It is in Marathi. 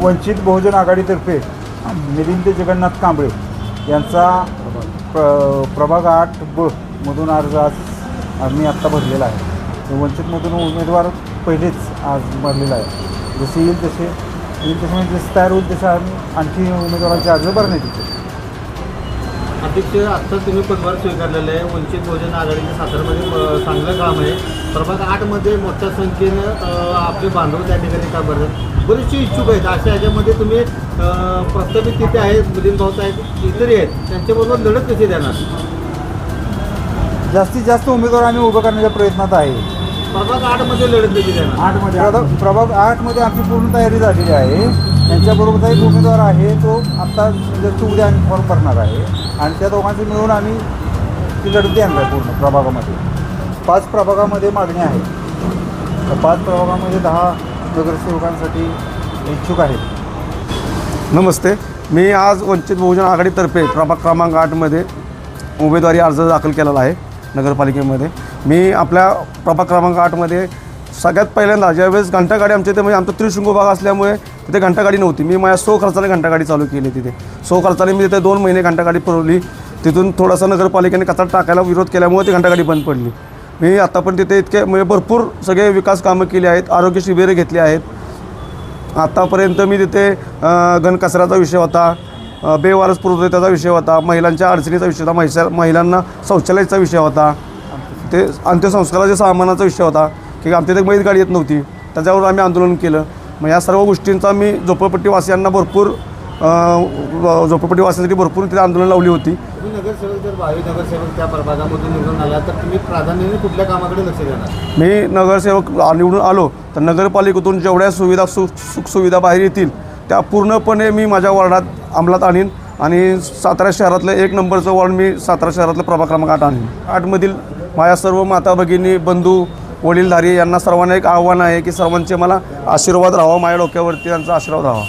वंचित बहुजन आघाडीतर्फे मिलिंद जगन्नाथ कांबळे यांचा प्र प्रभाग आठ ब मधून अर्ज आज मी आत्ता भरलेला आहे. वंचितमधून उमेदवार पहिलेच आज भरलेला आहे. जसे येईल तसे येईल तसे म्हणजे जसे तयार होईल तसे आम्ही आणखी उमेदवारांचे अर्ज भरण्यात येतील. अध्यक्ष आत्ता तुम्ही पदभार स्वीकारलेलं आहे. वंचित बहुजन आघाडीच्या सातारमध्ये चांगलं काम आहे. प्रभाग आठमध्ये मोठ्या संख्येनं आपले बांधव त्या ठिकाणी काम करतात. बरेचसे इच्छुक आहेत. अशा ह्याच्यामध्ये तुम्ही प्रस्थापित तिथे आहेत मिलिंद भाऊ आहेत इतरही आहेत. त्यांच्याबरोबर लढत कशी देणार? जास्तीत जास्त उमेदवार आम्ही उभं करण्याच्या प्रयत्नात आहे. प्रभाग आठमध्ये लढत आठमध्ये. प्रभाग प्रभाग आठमध्ये आमची पूर्ण तयारी झालेली आहे. त्यांच्याबरोबरचा एक उमेदवार आहे तो आत्ता जस्ट उद्या आम्ही फॉर्म भरणार आहे. आणि त्या दोघांचे मिळून आम्ही ती लढत देणार आहे पूर्ण प्रभागामध्ये. पाच प्रभागामध्ये मागणी आहे पाच प्रभागामध्ये दहा नगरसेवकांसाठी इच्छुक आहेत. नमस्ते. मी आज वंचित बहुजन आघाडीतर्फे प्रभाग क्रमांक आठमध्ये उमेदवारी अर्ज दाखल केलेला आहे. नगरपालिकेमध्ये. मी आपल्या प्रभाग क्रमांक आठमध्ये सगळ्यात पहिल्यांदा ज्यावेळेस घंटागाडी आमच्या इथे म्हणजे आमचा त्रिशृंग भाग असल्यामुळे तिथे घंटागाडी नव्हती. मी माझ्या सो खर्चाने घंटागाडी चालू केली तिथे. सो खर्चाने मी तिथे दोन महिने घंटागाडी पुरवली. तिथून थोडासा नगरपालिकेने कचरा टाकायला विरोध केल्यामुळे ती घंटागाडी बंद पडली. मी आत्तापर्यंत तिथे इतके म्हणजे भरपूर सगळे विकास कामं केली आहेत आरोग्य शिबिरे घेतली आहेत. आत्तापर्यंत मी तिथे घनकचऱ्याचा विषय होता. बेवारस पुरवठ्याचा विषय होता. महिलांच्या अडचणीचा विषय होता. महिला महिलांना शौचालयाचा विषय होता. ते अंत्यसंस्काराच्या सामानाचा विषय होता की आमच्या इथे बैल गाडी येत नव्हती. त्याच्यावर आम्ही आंदोलन केलं. मग या सर्व गोष्टींचा मी झोपडपट्टीवासियांना भरपूर झोपडपट्टीवासियांसाठी भरपूर तिथे आंदोलन लावली होती. तुम्ही नगरसेवक जर भावी नगरसेवक त्या प्रभागामधून निवडून आला तर तुम्ही प्राधान्याने कुठल्या कामाकडे लक्ष देणार? मी नगरसेवक निवडून आलो तर नगरपालिकेतून जेवढ्या सुविधा सु सुखसुविधा बाहेर येतील त्या पूर्णपणे मी माझ्या वॉर्डात अंमलात आणीन आणि सातारा शहरातलं एक नंबरचं वॉर्ड मी सातारा शहरातलं प्रभाग क्रमांक आठ आणीन. आठमधील माझ्या सर्व माता भगिनी बंधू वडीलधारी यांना सर्वांना एक आव्हान आहे की सर्वांचे मला आशीर्वाद राहावा माझ्या डोक्यावरती त्यांचा आशीर्वाद राहावा.